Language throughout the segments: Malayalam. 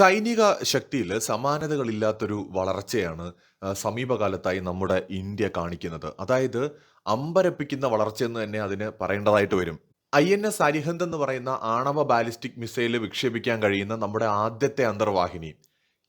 സൈനിക ശക്തിയിൽ സമാനതകളില്ലാത്തൊരു വളർച്ചയാണ് സമീപകാലത്തായി നമ്മുടെ ഇന്ത്യ കാണിക്കുന്നത്. അതായത് അമ്പരപ്പിക്കുന്ന വളർച്ച എന്ന് തന്നെ അതിന് പറയേണ്ടതായിട്ട് വരും. ഐ എൻ എസ് അരിഹന്ത് എന്ന് പറയുന്ന ആണവ ബാലിസ്റ്റിക് മിസൈൽ വിക്ഷേപിക്കാൻ കഴിയുന്ന നമ്മുടെ ആദ്യത്തെ അന്തർവാഹിനി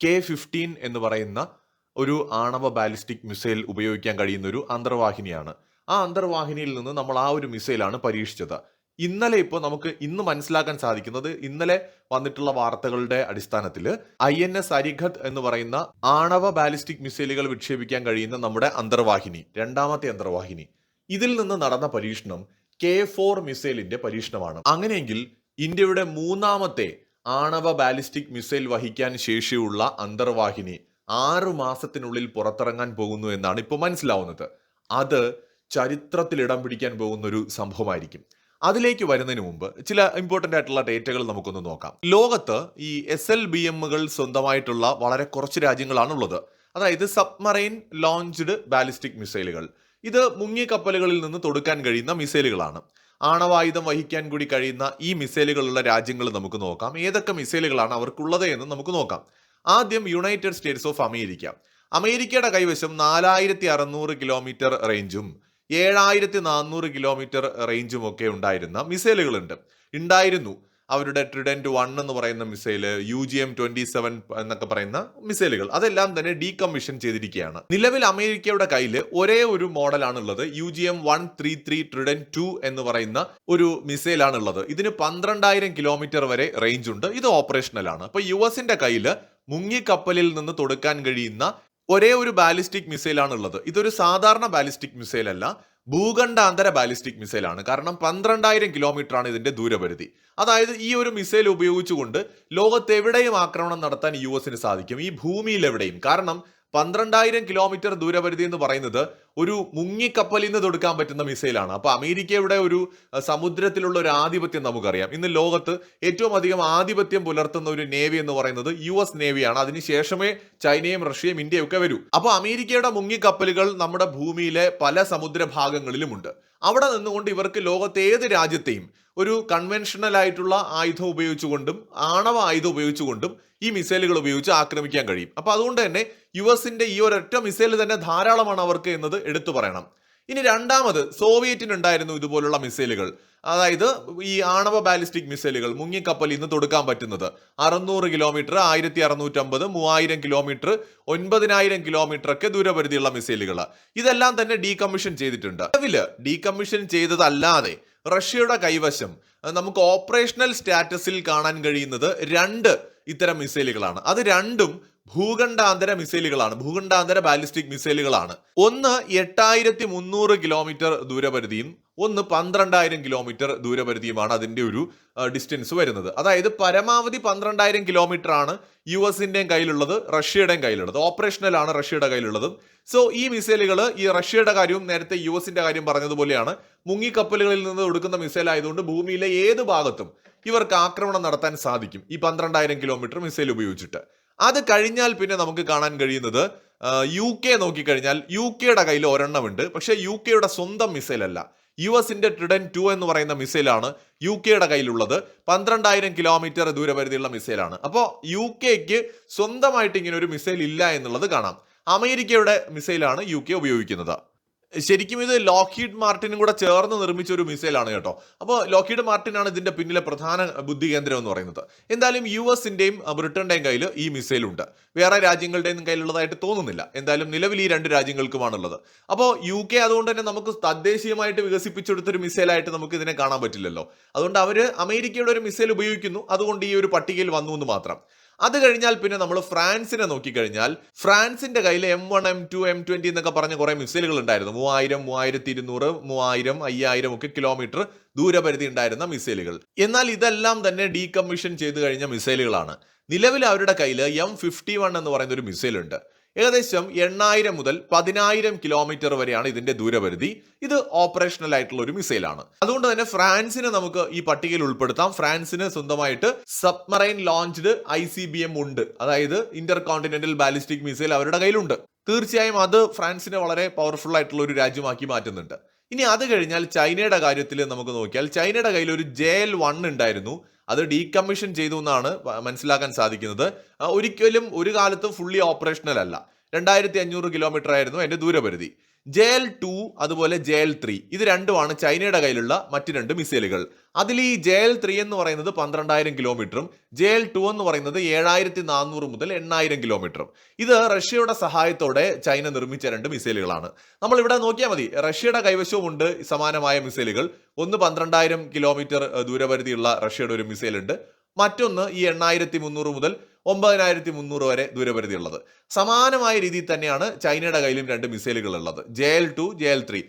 കെ ഫിഫ്റ്റീൻ എന്ന് പറയുന്ന ഒരു ആണവ ബാലിസ്റ്റിക് മിസൈൽ ഉപയോഗിക്കാൻ കഴിയുന്ന ഒരു അന്തർവാഹിനിയാണ്. ആ അന്തർവാഹിനിയിൽ നിന്ന് നമ്മൾ ആ ഒരു മിസൈലാണ് പരീക്ഷിച്ചത്. ഇന്നലെ ഇപ്പോൾ നമുക്ക് ഇന്ന് മനസ്സിലാക്കാൻ സാധിക്കുന്നത് ഇന്നലെ വന്നിട്ടുള്ള വാർത്തകളുടെ അടിസ്ഥാനത്തിൽ ഐ എൻ എസ് അരിഘത് എന്ന് പറയുന്ന ആണവ ബാലിസ്റ്റിക് മിസൈലുകൾ വിക്ഷേപിക്കാൻ കഴിയുന്ന നമ്മുടെ അന്തർവാഹിനി രണ്ടാമത്തെ അന്തർവാഹിനി. ഇതിൽ നിന്ന് നടന്ന പരീക്ഷണം കെ ഫോർ മിസൈലിന്റെ പരീക്ഷണമാണ്. അങ്ങനെയെങ്കിൽ ഇന്ത്യയുടെ മൂന്നാമത്തെ ആണവ ബാലിസ്റ്റിക് മിസൈൽ വഹിക്കാൻ ശേഷിയുള്ള അന്തർവാഹിനി ആറു മാസത്തിനുള്ളിൽ പുറത്തിറങ്ങാൻ പോകുന്നു എന്നാണ് ഇപ്പോൾ മനസ്സിലാവുന്നത്. അത് ചരിത്രത്തിൽ ഇടം പിടിക്കാൻ പോകുന്ന ഒരു സംഭവമായിരിക്കും. അതിലേക്ക് വരുന്നതിന് മുമ്പ് ചില ഇമ്പോർട്ടന്റ് ആയിട്ടുള്ള ഡേറ്റകൾ നമുക്കൊന്ന് നോക്കാം. ലോകത്ത് ഈ എസ് എൽ ബി എമ്മുകൾ സ്വന്തമായിട്ടുള്ള വളരെ കുറച്ച് രാജ്യങ്ങളാണുള്ളത്. അതായത് സബ്മറൈൻ ലോഞ്ച്ഡ് ബാലിസ്റ്റിക് മിസൈലുകൾ ഇത് മുങ്ങിയ കപ്പലുകളിൽ നിന്ന് തൊടുക്കാൻ കഴിയുന്ന മിസൈലുകളാണ് ആണവായുധം വഹിക്കാൻ കൂടി കഴിയുന്ന ഈ മിസൈലുകളുള്ള രാജ്യങ്ങൾ നമുക്ക് നോക്കാം. ഏതൊക്കെ മിസൈലുകളാണ് അവർക്കുള്ളത് എന്ന് നമുക്ക് നോക്കാം. ആദ്യം യുണൈറ്റഡ് സ്റ്റേറ്റ്സ് ഓഫ് അമേരിക്ക അമേരിക്കയുടെ കൈവശം നാലായിരത്തി അറുന്നൂറ് കിലോമീറ്റർ റേഞ്ചും ഏഴായിരത്തി നാനൂറ് കിലോമീറ്റർ റേഞ്ചും ഒക്കെ ഉണ്ടായിരുന്ന മിസൈലുകളുണ്ട്. ഉണ്ടായിരുന്നു. അവരുടെ ട്രിഡന്റ് വൺ എന്ന് പറയുന്ന missile U G M twenty seven എന്നൊക്കെ പറയുന്ന മിസൈലുകൾ. അതെല്ലാം തന്നെ ഡീകമ്മീഷൻ ചെയ്തിരിക്കുകയാണ്. നിലവിൽ അമേരിക്കയുടെ കയ്യിൽ ഒരേ ഒരു മോഡലാണ് ഉള്ളത് U G M one three three trident two എന്ന് പറയുന്ന ഒരു മിസൈലാണ് ഉള്ളത് ഇതിന് പന്ത്രണ്ടായിരം കിലോമീറ്റർ വരെ റേഞ്ച് ഉണ്ട്. ഇത് ഓപ്പറേഷണലാണ്. അപ്പോൾ അപ്പൊ യു എസിന്റെ കയ്യിൽ മുങ്ങിക്കപ്പലിൽ നിന്ന് തൊടുക്കാൻ കഴിയുന്ന ഒരേ ഒരു ബാലിസ്റ്റിക് മിസൈലാണ് ഉള്ളത് ഇതൊരു സാധാരണ ബാലിസ്റ്റിക് മിസൈൽ അല്ല ഭൂഖണ്ഡാന്തര ബാലിസ്റ്റിക് മിസൈലാണ്. കാരണം പന്ത്രണ്ടായിരം കിലോമീറ്റർ ആണ് ഇതിന്റെ ദൂരപരിധി. അതായത് ഈ ഒരു മിസൈൽ ഉപയോഗിച്ചുകൊണ്ട് ലോകത്തെവിടെയും ആക്രമണം നടത്താൻ യു എസിന് സാധിക്കും. ഈ ഭൂമിയിൽ എവിടെയും കാരണം പന്ത്രണ്ടായിരം കിലോമീറ്റർ ദൂരപരിധി എന്ന് പറയുന്നത് ഒരു മുങ്ങിക്കപ്പലിൽ നിന്ന് തൊടുക്കാൻ പറ്റുന്ന മിസൈലാണ്. അപ്പോൾ അമേരിക്കയുടെ ഒരു സമുദ്രത്തിലുള്ള ഒരു ആധിപത്യം നമുക്കറിയാം. ഇന്ന് ലോകത്ത് ഏറ്റവും അധികം ആധിപത്യം പുലർത്തുന്ന ഒരു നേവി എന്ന് പറയുന്നത് യു എസ് നേവിയാണ്. അതിനുശേഷമേ ചൈനയും റഷ്യയും ഇന്ത്യയും ഒക്കെ വരൂ. അപ്പൊ അമേരിക്കയുടെ മുങ്ങിക്കപ്പലുകൾ നമ്മുടെ ഭൂമിയിലെ പല സമുദ്ര ഭാഗങ്ങളിലുമുണ്ട് അവിടെ നിന്നുകൊണ്ട് ഇവർക്ക് ലോകത്തെ ഏത് രാജ്യത്തെയും ഒരു കൺവെൻഷണൽ ആയിട്ടുള്ള ആയുധം ഉപയോഗിച്ചുകൊണ്ടും ആണവ ആയുധം ഉപയോഗിച്ചുകൊണ്ടും ഈ മിസൈലുകൾ ഉപയോഗിച്ച് ആക്രമിക്കാൻ കഴിയും. അപ്പൊ അതുകൊണ്ട് തന്നെ യു എസിന്റെ ഈ ഒരൊറ്റ മിസൈൽ തന്നെ ധാരാളമാണ് അവർക്ക് എന്നത് എടുത്തു പറയണം. ഇനി രണ്ടാമത് സോവിയറ്റിനുണ്ടായിരുന്നു ഇതുപോലുള്ള മിസൈലുകൾ. അതായത് ഈ ആണവ ബാലിസ്റ്റിക് മിസൈലുകൾ മുങ്ങിക്കപ്പലിൽ നിന്ന് തൊടുക്കാൻ പറ്റുന്നത്. അറുന്നൂറ് കിലോമീറ്റർ ആയിരത്തി അറുന്നൂറ്റമ്പത് മൂവായിരം കിലോമീറ്റർ ഒൻപതിനായിരം കിലോമീറ്റർ ഒക്കെ ദൂരപരിധിയുള്ള മിസൈലുകൾ. ഇതെല്ലാം തന്നെ ഡീകമ്മീഷൻ ചെയ്തിട്ടുണ്ട്. നിലവിൽ ഡീകമ്മീഷൻ ചെയ്തതല്ലാതെ റഷ്യയുടെ കൈവശം നമുക്ക് ഓപ്പറേഷണൽ സ്റ്റാറ്റസിൽ കാണാൻ കഴിയുന്നത് രണ്ട് ഇത്തരം മിസൈലുകളാണ്. അത് രണ്ടും ഭൂഖണ്ഡാന്തര മിസൈലുകളാണ്. ഭൂഖണ്ഡാന്തര ബാലിസ്റ്റിക് മിസൈലുകളാണ്. ഒന്ന് എട്ടായിരത്തി മുന്നൂറ് കിലോമീറ്റർ ദൂരപരിധിയും ഒന്ന് പന്ത്രണ്ടായിരം കിലോമീറ്റർ ദൂരപരിധിയുമാണ് അതിന്റെ ഒരു ഡിസ്റ്റൻസ് വരുന്നത്. അതായത് പരമാവധി പന്ത്രണ്ടായിരം കിലോമീറ്റർ ആണ് യു എസിന്റെയും കയ്യിലുള്ളത് റഷ്യയുടെയും കയ്യിലുള്ളത്. ഓപ്പറേഷണൽ ആണ് റഷ്യയുടെ കയ്യിലുള്ളത്. സോ ഈ മിസൈലുകൾ ഈ റഷ്യയുടെ കാര്യവും നേരത്തെ യു എസിന്റെ കാര്യം പറഞ്ഞതുപോലെയാണ്. മുങ്ങിക്കപ്പലുകളിൽ നിന്ന് ഒടുക്കുന്ന മിസൈൽ ആയതുകൊണ്ട് ഭൂമിയിലെ ഏത് ഭാഗത്തും ഇവർക്ക് ആക്രമണം നടത്താൻ സാധിക്കും. ഈ പന്ത്രണ്ടായിരം കിലോമീറ്റർ മിസൈൽ ഉപയോഗിച്ചിട്ട്. അത് കഴിഞ്ഞാൽ പിന്നെ നമുക്ക് കാണാൻ കഴിയുന്നത് യു കെ നോക്കിക്കഴിഞ്ഞാൽ യു കെയുടെ കയ്യിൽ ഒരെണ്ണമുണ്ട്. പക്ഷേ യു കെയുടെ സ്വന്തം മിസൈലല്ല യു എസിന്റെ ട്രിഡൻ ടു എന്ന് പറയുന്ന മിസൈലാണ് യു കെയുടെ കയ്യിലുള്ളത്. പന്ത്രണ്ടായിരം കിലോമീറ്റർ ദൂരപരിധിയുള്ള മിസൈലാണ് അപ്പോൾ യു കെക്ക് സ്വന്തമായിട്ട് ഇങ്ങനെ ഒരു മിസൈൽ ഇല്ല എന്നുള്ളത് കാണാം. അമേരിക്കയുടെ മിസൈലാണ് യു കെ ഉപയോഗിക്കുന്നത്. ശരിക്കും ഇത് ലോക്കീഡ് മാർട്ടിനും കൂടെ ചേർന്ന് നിർമ്മിച്ച ഒരു മിസൈലാണ് കേട്ടോ. അപ്പോൾ ലോക്കീഡ് മാർട്ടിനാണ് ഇതിന്റെ പിന്നിലെ പ്രധാന ബുദ്ധി കേന്ദ്രം എന്ന് പറയുന്നത്. എന്തായാലും യു എസിന്റെയും ബ്രിട്ടന്റെയും കയ്യിൽ ഈ മിസൈൽ ഉണ്ട് വേറെ രാജ്യങ്ങളുടെയും കയ്യിലുള്ളതായിട്ട് തോന്നുന്നില്ല. എന്തായാലും നിലവിൽ ഈ രണ്ട് രാജ്യങ്ങൾക്കുമാണുള്ളത്. അപ്പോൾ യു കെ അതുകൊണ്ട് തന്നെ നമുക്ക് തദ്ദേശീയമായിട്ട് വികസിപ്പിച്ചെടുത്തൊരു മിസൈലായിട്ട് നമുക്ക് ഇതിനെ കാണാൻ പറ്റില്ലല്ലോ. അതുകൊണ്ട് അവർ അമേരിക്കയുടെ ഒരു മിസൈൽ ഉപയോഗിക്കുന്നു. അതുകൊണ്ട് ഈ ഒരു പട്ടികയിൽ വന്നു എന്ന് മാത്രം. അത് കഴിഞ്ഞാൽ പിന്നെ നമ്മൾ ഫ്രാൻസിനെ നോക്കിക്കഴിഞ്ഞാൽ ഫ്രാൻസിന്റെ കയ്യിൽ M one M two M twenty എന്നൊക്കെ പറഞ്ഞ കുറെ മിസൈലുകൾ ഉണ്ടായിരുന്നു. മൂവായിരം മൂവായിരത്തി ഇരുന്നൂറ് മൂവായിരം അയ്യായിരം ഒക്കെ കിലോമീറ്റർ ദൂരപരിധി ഉണ്ടായിരുന്ന മിസൈലുകൾ. എന്നാൽ ഇതെല്ലാം തന്നെ ഡീകമ്മീഷൻ ചെയ്തു കഴിഞ്ഞ മിസൈലുകളാണ്. നിലവിൽ അവരുടെ കയ്യിൽ എം ഫിഫ്റ്റി വൺ എന്ന് പറയുന്ന ഒരു മിസൈൽ ഉണ്ട് ഏകദേശം എണ്ണായിരം മുതൽ പതിനായിരം കിലോമീറ്റർ വരെയാണ് ഇതിന്റെ ദൂരപരിധി. ഇത് ഓപ്പറേഷണൽ ആയിട്ടുള്ള ഒരു മിസൈലാണ്. അതുകൊണ്ട് തന്നെ ഫ്രാൻസിനെ നമുക്ക് ഈ പട്ടികയിൽ ഉൾപ്പെടുത്താം. ഫ്രാൻസിന് സ്വന്തമായിട്ട് submarine launched I C B M ഉണ്ട്. അതായത് ഇന്റർ കോണ്ടിനെന്റൽ ബാലിസ്റ്റിക് മിസൈൽ അവരുടെ കയ്യിലുണ്ട്. തീർച്ചയായും അത് ഫ്രാൻസിനെ വളരെ പവർഫുൾ ആയിട്ടുള്ള ഒരു രാജ്യമാക്കി മാറ്റുന്നുണ്ട്. ഇനി അത് കഴിഞ്ഞാൽ ചൈനയുടെ കാര്യത്തിൽ നമുക്ക് നോക്കിയാൽ ചൈനയുടെ കയ്യിൽ ഒരു ജെ എൽ വൺ ഉണ്ടായിരുന്നു. അത് ഡീകമ്മീഷൻ ചെയ്തു എന്നാണ് മനസ്സിലാക്കാൻ സാധിക്കുന്നത്. ഒരിക്കലും ഒരു കാലത്തും ഫുള്ളി ഓപ്പറേഷണൽ അല്ല. രണ്ടായിരത്തി അഞ്ഞൂറ് കിലോമീറ്റർ ആയിരുന്നു എന്റെ ദൂരപരിധി. ജെ എൽ ടു അതുപോലെ ജെ എൽ ത്രീ. ഇത് രണ്ടുമാണ് ചൈനയുടെ കയ്യിലുള്ള മറ്റു രണ്ട് മിസൈലുകൾ. അതിൽ ഈ ജെ എൽ ത്രീ എന്ന് പറയുന്നത് പന്ത്രണ്ടായിരം കിലോമീറ്ററും ജെ എൽ ടു എന്ന് പറയുന്നത് ഏഴായിരത്തി നാനൂറ് മുതൽ എണ്ണായിരം കിലോമീറ്ററും. ഇത് റഷ്യയുടെ സഹായത്തോടെ ചൈന നിർമ്മിച്ച രണ്ട് മിസൈലുകളാണ്. നമ്മൾ ഇവിടെ നോക്കിയാൽ മതി റഷ്യയുടെ കൈവശവുമുണ്ട് സമാനമായ മിസൈലുകൾ. ഒന്ന് പന്ത്രണ്ടായിരം കിലോമീറ്റർ ദൂരപരിധിയുള്ള റഷ്യയുടെ ഒരു മിസൈലുണ്ട്. മറ്റൊന്ന് ഈ എണ്ണായിരത്തി മുന്നൂറ് മുതൽ ഒമ്പതിനായിരത്തി മുന്നൂറ് വരെ ദൂരപരിധി ഉള്ളത് സമാനമായ രീതിയിൽ തന്നെയാണ് ചൈനയുടെ കയ്യിലും രണ്ട് മിസൈലുകൾ ഉള്ളത് J L two J L three.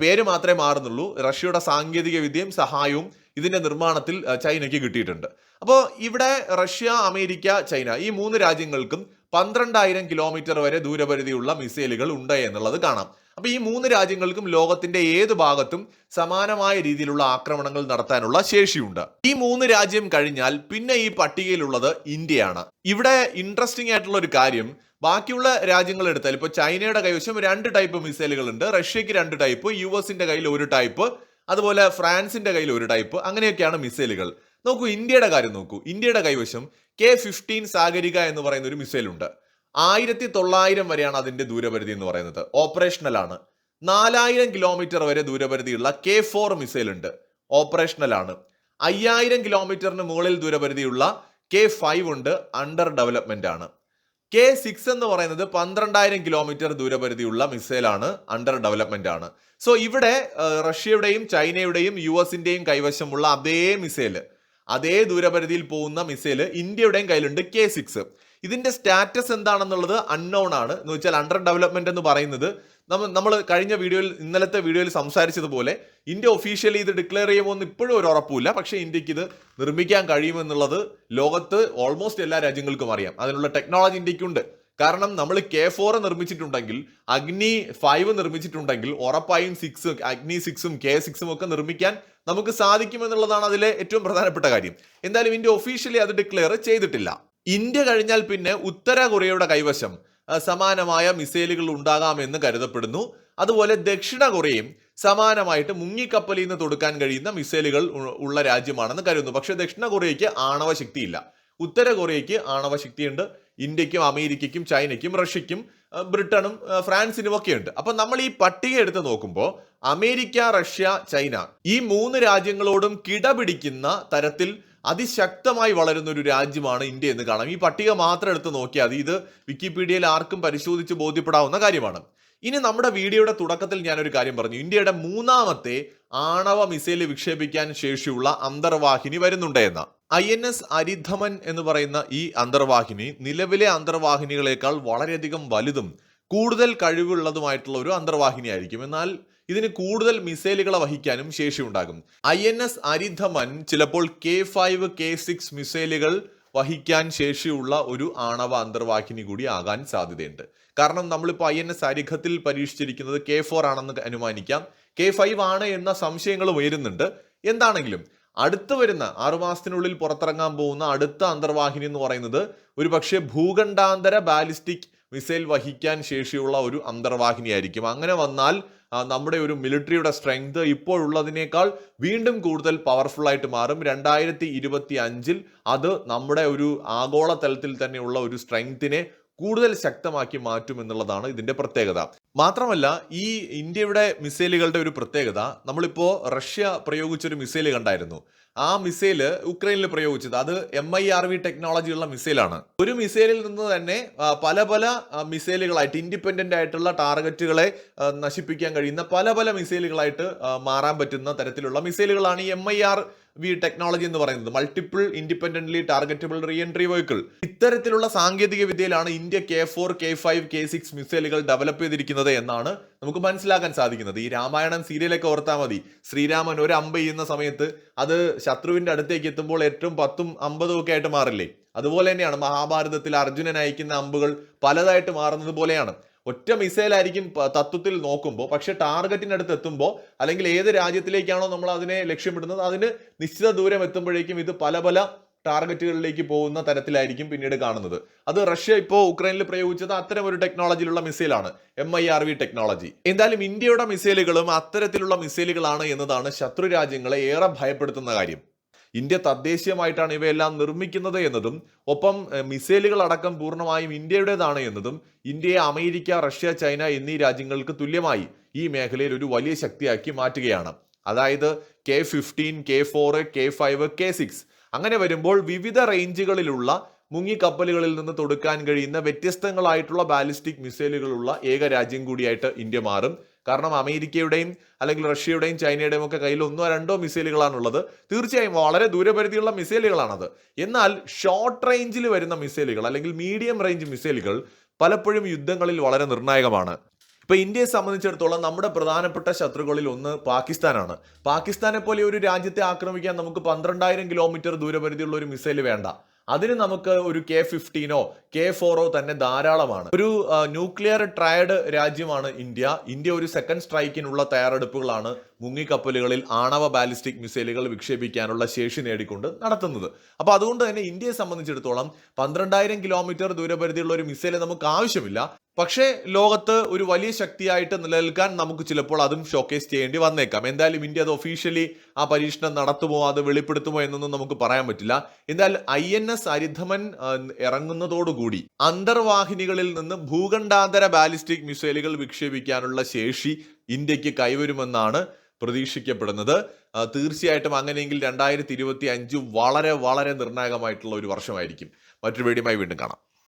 പേര് മാത്രമേ മാറുന്നുള്ളൂ. റഷ്യയുടെ സാങ്കേതിക വിദ്യയും സഹായവും ഇതിന്റെ നിർമ്മാണത്തിൽ ചൈനയ്ക്ക് കിട്ടിയിട്ടുണ്ട്. അപ്പോൾ ഇവിടെ റഷ്യ അമേരിക്ക ചൈന ഈ മൂന്ന് രാജ്യങ്ങൾക്കും പന്ത്രണ്ടായിരം കിലോമീറ്റർ വരെ ദൂരപരിധിയുള്ള മിസൈലുകൾ ഉണ്ട് എന്നുള്ളത് കാണാം. അപ്പൊ ഈ മൂന്ന് രാജ്യങ്ങൾക്കും ലോകത്തിന്റെ ഏത് ഭാഗത്തും സമാനമായ രീതിയിലുള്ള ആക്രമണങ്ങൾ നടത്താനുള്ള ശേഷിയുണ്ട്. ഈ മൂന്ന് രാജ്യം കഴിഞ്ഞാൽ പിന്നെ ഈ പട്ടികയിലുള്ളത് ഇന്ത്യയാണ്. ഇവിടെ ഇൻട്രസ്റ്റിംഗ് ആയിട്ടുള്ള ഒരു കാര്യം ബാക്കിയുള്ള രാജ്യങ്ങൾ എടുത്താൽ ചൈനയുടെ കൈവശം രണ്ട് ടൈപ്പ് മിസൈലുകൾ ഉണ്ട് റഷ്യക്ക് രണ്ട് ടൈപ്പ് യു എസിന്റെ കയ്യിൽ ഒരു ടൈപ്പ് അതുപോലെ ഫ്രാൻസിന്റെ കയ്യിൽ ഒരു ടൈപ്പ് അങ്ങനെയൊക്കെയാണ് മിസൈലുകൾ നോക്കൂ ഇന്ത്യയുടെ കാര്യം നോക്കൂ. ഇന്ത്യയുടെ കൈവശം കെ ഫിഫ്റ്റീൻ സാഗരിക എന്ന് പറയുന്ന ഒരു മിസൈൽ ഉണ്ട് ആയിരത്തി തൊള്ളായിരം വരെയാണ് അതിന്റെ ദൂരപരിധി എന്ന് പറയുന്നത്. ഓപ്പറേഷണൽ ആണ് നാലായിരം കിലോമീറ്റർ വരെ ദൂരപരിധിയുള്ള കെ ഫോർ മിസൈൽ ഉണ്ട് ഓപ്പറേഷണൽ ആണ് അയ്യായിരം കിലോമീറ്ററിന് മുകളിൽ ദൂരപരിധിയുള്ള കെ ഫൈവ് ഉണ്ട് അണ്ടർ ഡെവലപ്മെന്റ് ആണ് കെ സിക്സ് എന്ന് പറയുന്നത് പന്ത്രണ്ടായിരം കിലോമീറ്റർ ദൂരപരിധിയുള്ള മിസൈലാണ് അണ്ടർ ഡെവലപ്മെന്റ് ആണ് സോ ഇവിടെ റഷ്യയുടെയും ചൈനയുടെയും യു എസിന്റെയും കൈവശമുള്ള അതേ മിസൈൽ അതേ ദൂരപരിധിയിൽ പോകുന്ന മിസൈൽ ഇന്ത്യയുടെയും കയ്യിലുണ്ട് കെ സിക്സ്. ഇതിന്റെ സ്റ്റാറ്റസ് എന്താണെന്നുള്ളത് അൺനോൺ ആണ്. എന്ന് വെച്ചാൽ അണ്ടർ ഡെവലപ്മെന്റ് എന്ന് പറയുന്നത് നമ്മൾ നമ്മൾ കഴിഞ്ഞ വീഡിയോയിൽ ഇന്നലത്തെ വീഡിയോയിൽ സംസാരിച്ചതുപോലെ ഇന്ത്യ ഒഫീഷ്യലി ഇത് ഡിക്ലെയർ ചെയ്യുമോ എന്ന് ഇപ്പോഴും ഒരു ഉറപ്പില്ല പക്ഷേ ഇന്ത്യയ്ക്ക് ഇത് നിർമ്മിക്കാൻ കഴിയുമെന്നുള്ളത് ലോകത്ത് ഓൾമോസ്റ്റ് എല്ലാ രാജ്യങ്ങൾക്കും അറിയാം. അതിനുള്ള ടെക്നോളജി ഇന്ത്യക്കുണ്ട്. കാരണം നമ്മൾ കെ ഫോർ നിർമ്മിച്ചിട്ടുണ്ടെങ്കിൽ അഗ്നി ഫൈവ് നിർമ്മിച്ചിട്ടുണ്ടെങ്കിൽ ഉറപ്പായും സിക്സ് അഗ്നി സിക്സും കെ സിക്സും ഒക്കെ നിർമ്മിക്കാൻ നമുക്ക് സാധിക്കുമെന്നുള്ളതാണ് അതിലെ ഏറ്റവും പ്രധാനപ്പെട്ട കാര്യം. എന്തായാലും ഇന്ത്യ ഒഫീഷ്യലി അത് ഡിക്ലെയർ ചെയ്തിട്ടില്ല. ഇന്ത്യ കഴിഞ്ഞാൽ പിന്നെ ഉത്തര കൊറിയയുടെ കൈവശം സമാനമായ മിസൈലുകൾ ഉണ്ടാകാമെന്ന് കരുതപ്പെടുന്നു. അതുപോലെ ദക്ഷിണ കൊറിയയും സമാനമായിട്ട് മുങ്ങിക്കപ്പലിൽ നിന്ന് തൊടുക്കാൻ കഴിയുന്ന മിസൈലുകൾ ഉള്ള രാജ്യമാണെന്ന് കരുതുന്നു. പക്ഷെ ദക്ഷിണ കൊറിയയ്ക്ക് ആണവ ശക്തിയില്ല. ഉത്തര കൊറിയയ്ക്ക് ആണവ ശക്തിയുണ്ട്. ഇന്ത്യക്കും അമേരിക്കയ്ക്കും ചൈനയ്ക്കും റഷ്യയ്ക്കും ബ്രിട്ടനും ഫ്രാൻസിനും ഒക്കെ ഉണ്ട്. അപ്പൊ നമ്മൾ ഈ പട്ടിക എടുത്ത് നോക്കുമ്പോൾ അമേരിക്ക റഷ്യ ചൈന ഈ മൂന്ന് രാജ്യങ്ങളോടും കിടപിടിക്കുന്ന തരത്തിൽ അതിശക്തമായി വളരുന്ന ഒരു രാജ്യമാണ് ഇന്ത്യ എന്ന് കാണാം. ഈ പട്ടിക മാത്രം എടുത്ത് നോക്കിയാൽ ഇത് വിക്കിപീഡിയയിൽ ആർക്കും പരിശോധിച്ച് ബോധ്യപ്പെടാവുന്ന കാര്യമാണ്. ഇനി നമ്മുടെ വീഡിയോയുടെ തുടക്കത്തിൽ ഞാനൊരു കാര്യം പറഞ്ഞു. ഇന്ത്യയുടെ മൂന്നാമത്തെ ആണവ മിസൈൽ വിക്ഷേപിക്കാൻ ശേഷിയുള്ള അന്തർവാഹിനി വരുന്നുണ്ട് എന്ന. ഐ എൻ എസ് അരിധമൻ എന്ന് പറയുന്ന ഈ അന്തർവാഹിനി നിലവിലെ അന്തർവാഹിനികളെക്കാൾ വളരെയധികം വലുതും കൂടുതൽ കഴിവുള്ളതുമായിട്ടുള്ള ഒരു അന്തർവാഹിനി ആയിരിക്കും എന്നാൽ ഇതിന് കൂടുതൽ മിസൈലുകളെ വഹിക്കാനും ശേഷിയുണ്ടാകും. ഐ എൻ എസ് അരിധമൻ ചിലപ്പോൾ കെ ഫൈവ് കെ സിക്സ് മിസൈലുകൾ വഹിക്കാൻ ശേഷിയുള്ള ഒരു ആണവ അന്തർവാഹിനി കൂടി ആകാൻ സാധ്യതയുണ്ട്. കാരണം നമ്മളിപ്പോൾ ഐ എൻ എസ് അരിഘത്തിൽ പരീക്ഷിച്ചിരിക്കുന്നത് കെ ഫോർ ആണെന്ന് അനുമാനിക്കാം. കെ ഫൈവ് ആണ് എന്ന സംശയങ്ങൾ ഉയരുന്നുണ്ട്. എന്താണെങ്കിലും അടുത്ത് വരുന്ന ആറുമാസത്തിനുള്ളിൽ പുറത്തിറങ്ങാൻ പോകുന്ന അടുത്ത അന്തർവാഹിനി എന്ന് പറയുന്നത് ഒരു പക്ഷേ ഭൂഖണ്ഡാന്തര ബാലിസ്റ്റിക് മിസൈൽ വഹിക്കാൻ ശേഷിയുള്ള ഒരു അന്തർവാഹിനിയായിരിക്കും. അങ്ങനെ വന്നാൽ നമ്മുടെ ഒരു മിലിറ്ററിയുടെ സ്ട്രെങ്ത് ഇപ്പോഴുള്ളതിനേക്കാൾ വീണ്ടും കൂടുതൽ പവർഫുൾ ആയിട്ട് മാറും. രണ്ടായിരത്തി ഇരുപത്തി അഞ്ചിൽ അത് നമ്മുടെ ഒരു ആഗോള തലത്തിൽ തന്നെയുള്ള ഒരു സ്ട്രെങ്തിനെ കൂടുതൽ ശക്തമാക്കി മാറ്റും എന്നുള്ളതാണ് ഇതിന്റെ പ്രത്യേകത. മാത്രമല്ല ഈ ഇന്ത്യയുടെ മിസൈലുകളുടെ ഒരു പ്രത്യേകത നമ്മളിപ്പോ റഷ്യ പ്രയോഗിച്ചൊരു മിസൈൽ കണ്ടായിരുന്നു. ആ മിസൈൽ ഉക്രൈനിൽ പ്രയോഗിച്ചത്. അത് എം ഐ ആർ വി ടെക്നോളജിയുള്ള മിസൈലാണ്. ഒരു മിസൈലിൽ നിന്ന് തന്നെ പല പല മിസൈലുകളായിട്ട് ഇൻഡിപെൻഡന്റ് ആയിട്ടുള്ള ടാർഗറ്റുകളെ നശിപ്പിക്കാൻ കഴിയുന്ന പല പല മിസൈലുകളായിട്ട് മാറാൻ പറ്റുന്ന തരത്തിലുള്ള മിസൈലുകളാണ് M I R V technology എന്ന് പറയുന്നത്. Multiple independently targetable re entry vehicle ഇത്തരത്തിലുള്ള സാങ്കേതിക വിദ്യയിലാണ് India K four K five K six മിസൈലുകൾ ഡെവലപ്പ് ചെയ്തിരിക്കുന്നത് എന്നാണ് നമുക്ക് മനസ്സിലാക്കാൻ സാധിക്കുന്നത്. ഈ രാമായണം സീരിയലൊക്കെ ഓർത്താൽ മതി. ശ്രീരാമൻ ഒരു അമ്പ ചെയ്യുന്ന സമയത്ത് അത് ശത്രുവിന്റെ അടുത്തേക്ക് എത്തുമ്പോൾ ഏറ്റവും പത്തും അമ്പതും ഒക്കെ ആയിട്ട് മാറില്ലേ? അതുപോലെ തന്നെയാണ് മഹാഭാരതത്തിൽ അർജുനൻ അയക്കുന്ന അമ്പുകൾ പലതായിട്ട് മാറുന്നത് പോലെയാണ്. ഒറ്റ പ- തത്വത്തിൽ നോക്കുമ്പോൾ പക്ഷെ ടാർഗറ്റിനടുത്ത് എത്തുമ്പോൾ അല്ലെങ്കിൽ ഏത് രാജ്യത്തിലേക്കാണോ നമ്മൾ അതിനെ ലക്ഷ്യമിടുന്നത് അതിന് നിശ്ചിത ദൂരം എത്തുമ്പോഴേക്കും ഇത് പല പല ടാർഗറ്റുകളിലേക്ക് പോകുന്ന തരത്തിലായിരിക്കും പിന്നീട് കാണുന്നത്. അത് റഷ്യ ഇപ്പോൾ ഉക്രൈനിൽ പ്രയോഗിച്ചത് അത്തരം ഒരു ടെക്നോളജിയിലുള്ള മിസൈലാണ് M I R V technology. എന്തായാലും ഇന്ത്യയുടെ മിസൈലുകളും അത്തരത്തിലുള്ള മിസൈലുകളാണ് എന്നതാണ് ശത്രു രാജ്യങ്ങളെ ഏറെ ഭയപ്പെടുത്തുന്ന കാര്യം. ഇന്ത്യ തദ്ദേശീയമായിട്ടാണ് ഇവയെല്ലാം നിർമ്മിക്കുന്നത് എന്നതും ഒപ്പം മിസൈലുകൾ അടക്കം പൂർണമായും ഇന്ത്യയുടേതാണ് എന്നതും ഇന്ത്യയെ അമേരിക്ക റഷ്യ ചൈന എന്നീ രാജ്യങ്ങൾക്ക് തുല്യമായി ഈ മേഖലയിൽ ഒരു വലിയ ശക്തിയാക്കി മാറ്റുകയാണ്. അതായത് K fifteen K four K five K six. അങ്ങനെ വരുമ്പോൾ വിവിധ റേഞ്ചുകളിലുള്ള മുങ്ങിക്കപ്പലുകളിൽ നിന്ന് തൊടുക്കാൻ കഴിയുന്ന വ്യത്യസ്തങ്ങളായിട്ടുള്ള ബാലിസ്റ്റിക് മിസൈലുകളുള്ള ഏക രാജ്യം കൂടിയായിട്ട് ഇന്ത്യ മാറും. കാരണം അമേരിക്കയുടെയും അല്ലെങ്കിൽ റഷ്യയുടെയും ചൈനയുടെയും ഒക്കെ കയ്യിൽ ഒന്നോ രണ്ടോ മിസൈലുകളാണുള്ളത്. തീർച്ചയായും വളരെ ദൂരപരിധിയുള്ള മിസൈലുകളാണത്. എന്നാൽ ഷോർട്ട് റേഞ്ചിൽ വരുന്ന മിസൈലുകൾ അല്ലെങ്കിൽ മീഡിയം റേഞ്ച് മിസൈലുകൾ പലപ്പോഴും യുദ്ധങ്ങളിൽ വളരെ നിർണായകമാണ്. ഇപ്പൊ ഇന്ത്യയെ സംബന്ധിച്ചിടത്തോളം നമ്മുടെ പ്രധാനപ്പെട്ട ശത്രുക്കളിൽ ഒന്ന് പാകിസ്ഥാനാണ്. പാകിസ്ഥാനെ പോലെ ഒരു രാജ്യത്തെ ആക്രമിക്കാൻ നമുക്ക് പന്ത്രണ്ടായിരം കിലോമീറ്റർ ദൂരപരിധിയുള്ള ഒരു മിസൈൽ വേണ്ട. അതിന് നമുക്ക് ഒരു കെ ഫിഫ്റ്റീനോ കെ ഫോറോ തന്നെ ധാരാളമാണ്. ഒരു ന്യൂക്ലിയർ ട്രയഡ് രാജ്യമാണ് ഇന്ത്യ. ഇന്ത്യ ഒരു സെക്കൻഡ് സ്ട്രൈക്കിനുള്ള തയ്യാറെടുപ്പുകളാണ് മുങ്ങിക്കപ്പലുകളിൽ ആണവ ബാലിസ്റ്റിക് മിസൈലുകൾ വിക്ഷേപിക്കാനുള്ള ശേഷി നേടിക്കൊണ്ട് നടത്തുന്നത്. അപ്പൊ അതുകൊണ്ട് തന്നെ ഇന്ത്യയെ സംബന്ധിച്ചിടത്തോളം പന്ത്രണ്ടായിരം കിലോമീറ്റർ ദൂരപരിധിയുള്ള ഒരു മിസൈൽ നമുക്ക് ആവശ്യമില്ല. പക്ഷേ ലോകത്ത് ഒരു വലിയ ശക്തിയായിട്ട് നിലനിൽക്കാൻ നമുക്ക് ചിലപ്പോൾ അതും ഷോക്കേസ് ചെയ്യേണ്ടി വന്നേക്കാം. എന്തായാലും ഇന്ത്യ അത് ഒഫീഷ്യലി ആ പരീക്ഷണം നടത്തുമോ അത് വെളിപ്പെടുത്തുമോ എന്നൊന്നും നമുക്ക് പറയാൻ പറ്റില്ല. എന്നാൽ ഐ എൻ എസ് അരിധമൻ ഇറങ്ങുന്നതോടുകൂടി അന്തർവാഹിനികളിൽ നിന്ന് ഭൂഖണ്ഡാന്തര ബാലിസ്റ്റിക് മിസൈലുകൾ വിക്ഷേപിക്കാനുള്ള ശേഷി ഇന്ത്യയ്ക്ക് കൈവരുമെന്നാണ് പ്രതീക്ഷിക്കപ്പെടുന്നത്. തീർച്ചയായിട്ടും അങ്ങനെയെങ്കിൽ രണ്ടായിരത്തി ഇരുപത്തി അഞ്ച് വളരെ വളരെ നിർണായകമായിട്ടുള്ള ഒരു വർഷമായിരിക്കും. മറ്റൊരു വീഡിയോമായി വീണ്ടും കാണാം.